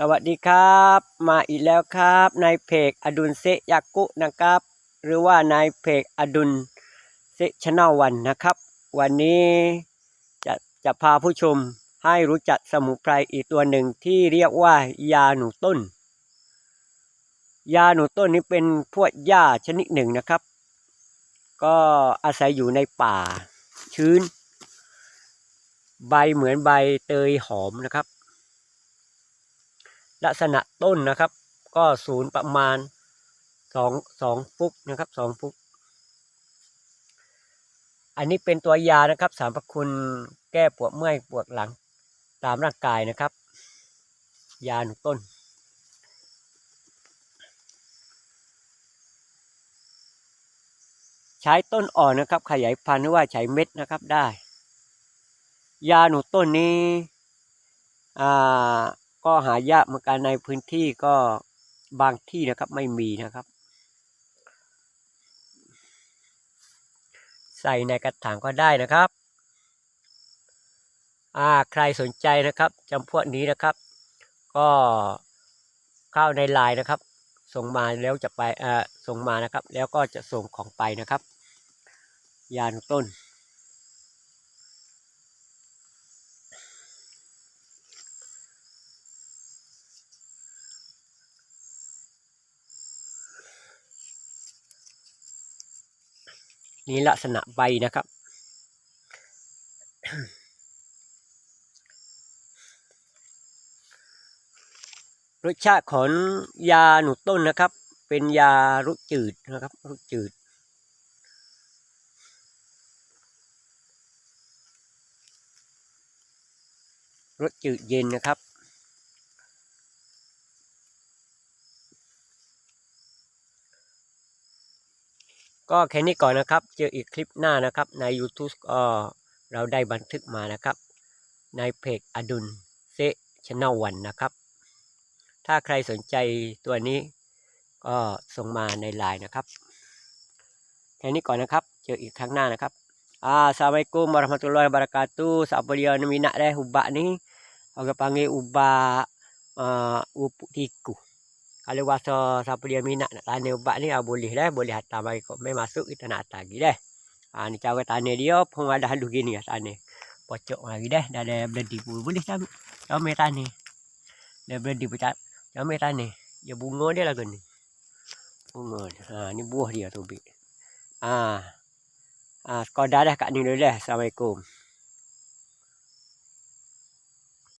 สวัสดีครับ มาอีกแล้วครับในเพจอดุลเซยากุนะครับ หรือว่าในเพจอดุลเซชแนลวันนะครับ วันนี้จะจะพาผู้ชมให้รู้จักสมุนไพรอีกตัวหนึ่งที่เรียกว่ายาหนูต้น ยาหนูต้นนี้เป็นพวกหญ้าชนิดหนึ่งนะครับ ก็อาศัยอยู่ในป่าชื้น ใบเหมือนใบเตยหอมนะครับ ลักษณะต้นนะครับ ก็ศูนย์ประมาณสองสองฟุตนะครับสองฟุตอันนี้เป็นตัวยานะครับสรรพคุณแก้ปวดเมื่อยปวดหลังตามร่างกายนะครับ ยาหนุต้น ใช้ต้นอ่อนนะครับ ขยายพันธุ์หรือว่าใช้เม็ดนะครับได้ ยาหนูต้นนี้อ่า ก็หายากเหมือนกันในพื้นที่ก็บางที่นะครับไม่มีนะครับ ใส่ในกระถางก็ได้นะครับอ่าใครสนใจนะครับจำพวกนี้นะครับ ก็เข้าในไลน์นะครับ ส่งมาแล้วจะไปเอ่อส่งมานะครับ แล้วก็จะส่งของไปนะครับ ยานต้น นี่ลักษณะใบนะครับ รสชาติของยาหนูต้นนะครับ เป็นยารสจืดนะครับรสจืด รสจืดเย็นนะครับ ก็แค่นี้ก่อนนะครับ เจออีกคลิปหน้านะครับ ใน YouTube ก็เราได้บันทึกมานะครับ ในเพจอดุลเซชแนลวันนะครับ ถ้าใครสนใจตัวนี้ก็ส่งมาในไลน์นะครับ แค่นี้ก่อนนะครับ เจออีกครั้งหน้านะครับ Assalamualaikum warahmatullahi wabarakatuh. Siapa dia ni minat dah ubak ni. Orang panggil ubak uh, upuk tiku. Kalau rasa siapa dia minat nak tanya ubak ni ah, boleh dah, boleh hantar mari kok mai masuk kita nak hantar lagi dah. Ha ni cara tanya dia pun ada halus gini lah tanya. Pocok lagi dah, dah ada berhenti pun boleh? Jangan mai tanya. Dah berhenti pecah. Jangan mai tanya. Dia bunga dia lah ni. Bunga dia. Ha ni buah dia tu. Ha. Ah, sekadar dah kat ni dulu dah. Assalamualaikum.